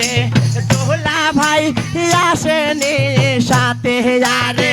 সাথে দোলা ভাই আসেনি সাথে আরে